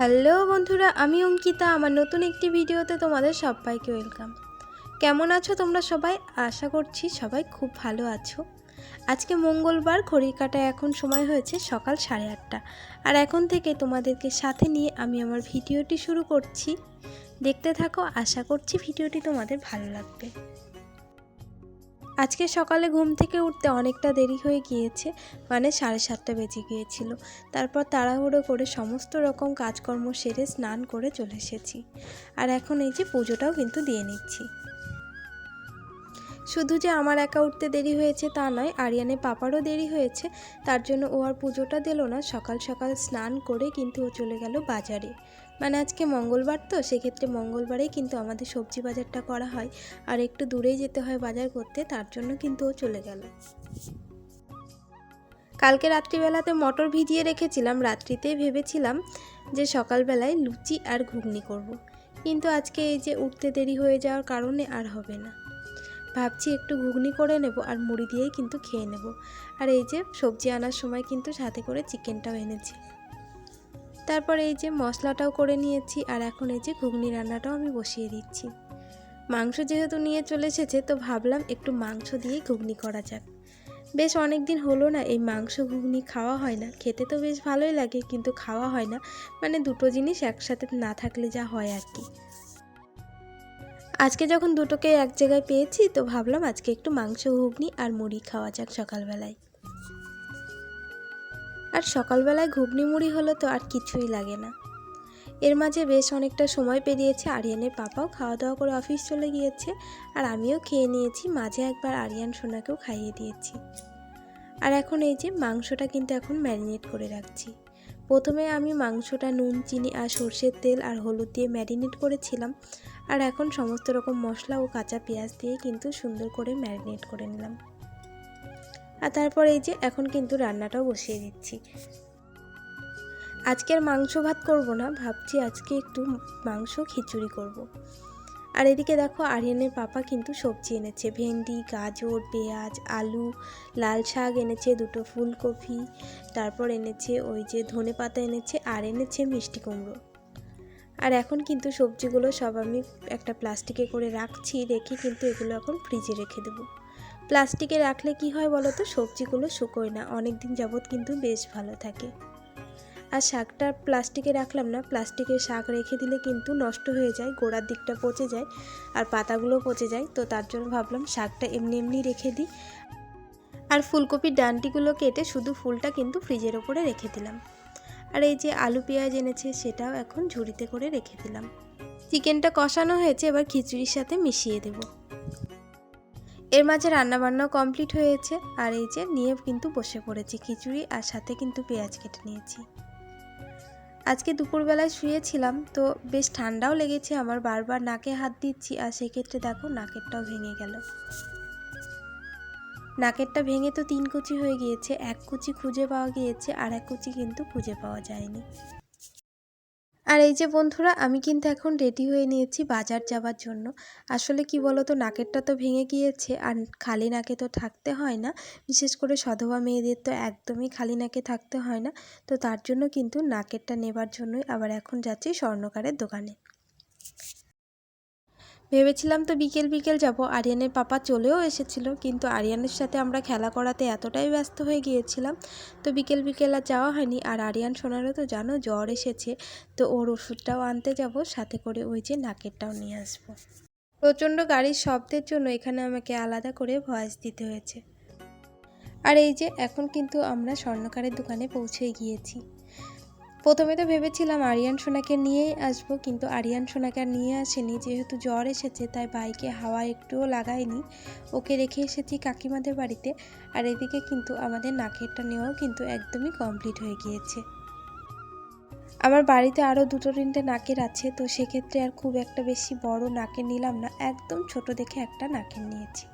Hello বন্ধুরা, আমি অঙ্কিতা। আমার নতুন একটি ভিডিওতে তোমাদের সবাইকে ওয়েলকাম। কেমন আছো তোমরা সবাই? আশা করছি সবাই খুব ভালো আছো। আজকে মঙ্গলবার ঘড়ির কাটায় এখন সময় হয়েছে সকাল সাড়ে আটটা। আর এখন থেকে তোমাদেরকে সাথে নিয়ে আমি আমার ভিডিওটি শুরু করছি। দেখতে থাকো, আশা করছি ভিডিওটি তোমাদের ভালো লাগবে। আজকে সকালে ঘুম থেকে উঠতে অনেকটা দেরি হয়ে গিয়েছে মানে সাড়ে সাতটা বেজে গিয়েছিল। তারপর তাড়াহুড়ো করে সমস্ত রকম কাজকর্ম সেরে স্নান করে চলে এসেছি। আর এখন এই যে পুজোটাও কিন্তু দিয়ে নিচ্ছি। শুধু যে আমার একা উঠতে দেরি হয়েছে তা নয় আরিয়ানে পাপারও দেরি হয়েছে, তার জন্য ও আর পুজোটা দিল না। সকাল সকাল স্নান করে কিন্তু ও চলে গেল বাজারে। মানে আজকে মঙ্গলবার তো, সেক্ষেত্রে মঙ্গলবারেই কিন্তু আমাদের সবজি বাজারটা করা হয়। আর একটু দূরেই যেতে হয় বাজার করতে, তার জন্য কিন্তু ও চলে গেল। কালকে রাত্রিবেলাতে মটর ভিজিয়ে রেখেছিলাম, রাত্রিতেই ভেবেছিলাম যে সকালবেলায় লুচি আর ঘুগনি করব। কিন্তু আজকে এই যে উঠতে দেরি হয়ে যাওয়ার কারণে আর হবে না। ভাবছি একটু ঘুগনি করে নেব আর মুড়ি দিয়েই কিন্তু খেয়ে নেব। আর এই যে সবজি আনার সময় কিন্তু সাথে করে চিকেনটাও এনেছি। তারপর এই যে মশলাটাও করে নিয়েছি আর এখন এই যে ঘুগনি রান্নাটাও আমি বসিয়ে দিচ্ছি। মাংস যেহেতু নিয়ে চলে এসেছে, তো ভাবলাম একটু মাংস দিয়েই ঘুগনি করা যাক। বেশ অনেক দিন হলো না এই মাংস ঘুগনি খাওয়া হয় না। খেতে তো বেশ ভালোই লাগে, কিন্তু খাওয়া হয় না। মানে দুটো জিনিস একসাথে না থাকলে যা হয় আর কি। আজকে যখন দুটোকে এক জায়গায় পেয়েছি, তো ভাবলাম আজকে একটু মাংস, ঘুগনি আর মুড়ি খাওয়া যাক সকালবেলায়। আর সকালবেলায় ঘুগনি মুড়ি হলো তো আর কিছুই লাগে না। এর মাঝে বেশ অনেকটা সময় পেরিয়েছে আরিয়ানের পাপাও খাওয়া দাওয়া করে অফিস চলে গিয়েছে আর আমিও খেয়ে নিয়েছি, মাঝে একবার আরিয়ান সোনাকেও খাইয়ে দিয়েছি। আর এখন এই যে মাংসটা কিন্তু এখন ম্যারিনেট করে রাখছি। প্রথমে আমি মাংসটা নুন, চিনি আর সর্ষের তেল আর হলুদ দিয়ে ম্যারিনেট করেছিলাম আর এখন সমস্ত রকম মশলা ও কাঁচা পেঁয়াজ দিয়ে কিন্তু সুন্দর করে ম্যারিনেট করে নিলাম। আর তারপর এই যে এখন কিন্তু রান্নাটাও বসিয়ে দিচ্ছি। আজকের মাংস ভাত করব না, ভাবছি আজকে একটু মাংস খিচুড়ি করব। আর এদিকে দেখো আরিয়ানের পাপা কিন্তু সবজি এনেছে, ভেন্ডি, গাজর, পেঁয়াজ, আলু, লাল শাক এনেছে, দুটো ফুলকপি, তারপর এনেছে ওই যে ধনে পাতা এনেছে আর এনেছে মিষ্টি কুমড়ো। আর এখন কিন্তু সবজিগুলো সব আমি একটা প্লাস্টিকে করে রাখছি, রেখে কিন্তু এগুলো এখন ফ্রিজে রেখে দেবো। প্লাস্টিকে রাখলে কি হয় বলো তো? সবজিগুলো শুকোয় না। অনেক দিন যাবৎ কিন্তু বেশ ভালো থাকে। আর শাকটা প্লাস্টিকে রাখলাম না। প্লাস্টিকে শাক রেখে দিলে কিন্তু নষ্ট হয়ে যায়, গোড়ার দিকটা পচে যায় আর পাতাগুলো পচে যায়। তো তার জন্য ভাবলাম শাকটা এমনি এমনি রেখে দিই। আর ফুলকপির ডান্টিগুলো কেটে শুধু ফুলটা কিন্তু ফ্রিজের ওপরে রেখে দিলাম। আর এই যে আলু, পেঁয়াজ এনেছে সেটাও এখন ঝুড়িতে করে রেখে দিলাম। চিকেনটা কষানো হয়েছে, এবার খিচুড়ির সাথে মিশিয়ে দেবো। এর মাঝে রান্নাবান্নাও কমপ্লিট হয়েছে। আর এই যে, নিয়ে কিন্তু বসে পড়েছি। খিচুড়ি আর সাথে কিন্তু পেঁয়াজ কেটে নিয়েছি। আজকে দুপুরবেলায় শুয়েছিলাম, তো বেশ ঠান্ডাও লেগেছে। আমার বারবার নাকে হাত দিচ্ছি, আর সেক্ষেত্রে দেখো, নাকেরটাও ভেঙে গেল। নাকেরটা ভেঙে তো তিন কুচি হয়ে গিয়েছে। এক কুচি খুঁজে পাওয়া গিয়েছে, আর এক কুচি কিন্তু খুঁজে পাওয়া যায়নি। আর এই যে বন্ধুরা, আমি কিন্তু এখন রেডি হয়ে নিয়েছি বাজার যাওয়ার জন্য। আসলে কি বলো তো নাকেরটা তো ভেঙে গিয়েছে আর খালি নাকে তো থাকতে হয় না। বিশেষ করে সধবা মেয়েদের তো একদমই খালি নাকে থাকতে হয় না। তো তার জন্য কিন্তু নাকেরটা নেবার জন্যই আবার এখন যাচ্ছি স্বর্ণকারের দোকানে। ভেবেছিলাম তো বিকেল বিকেল যাব। আরিয়ানের পাপা চলেও এসেছিল, কিন্তু আরিয়ানের সাথে আমরা খেলা করাতে এতটাই ব্যস্ত হয়ে গিয়েছিলাম, তো বিকেল বিকেল আর যাওয়া হয়নি। আর আরিয়ান সোনারও তো, জানো, জ্বর এসেছে, তো ওর ওষুধটাও আনতে যাব, সাথে করে ওই যে নাকেরটাও নিয়ে আসব। প্রচণ্ড গাড়ির শব্দের জন্য এখানে আমাকে আলাদা করে ভয়েস দিতে হয়েছে। আর এই যে, এখন কিন্তু আমরা স্বর্ণকারের দোকানে পৌঁছে গিয়েছি। প্রথমে তো ভেবেছিলাম আরিয়ান সোনাকে নিয়েই আসব, কিন্তু আরিয়ান সোনাকে আর নিয়ে আসেনি। যেহেতু জ্বর এসেছে, তাই বাইকে হাওয়া একটুও লাগায়নি। ওকে রেখে এসেছি কাকিমাদের বাড়িতে। আর এদিকে কিন্তু আমাদের নাকেরটা নেওয়াও কিন্তু একদমই কমপ্লিট হয়ে গিয়েছে। আমার বাড়িতে আরও দুটো তিনটে নাকের আছে, তো সেক্ষেত্রে আর খুব একটা বেশি বড় নাকের নিলাম না। একদম ছোট দেখে একটা নাকের নিয়েছি।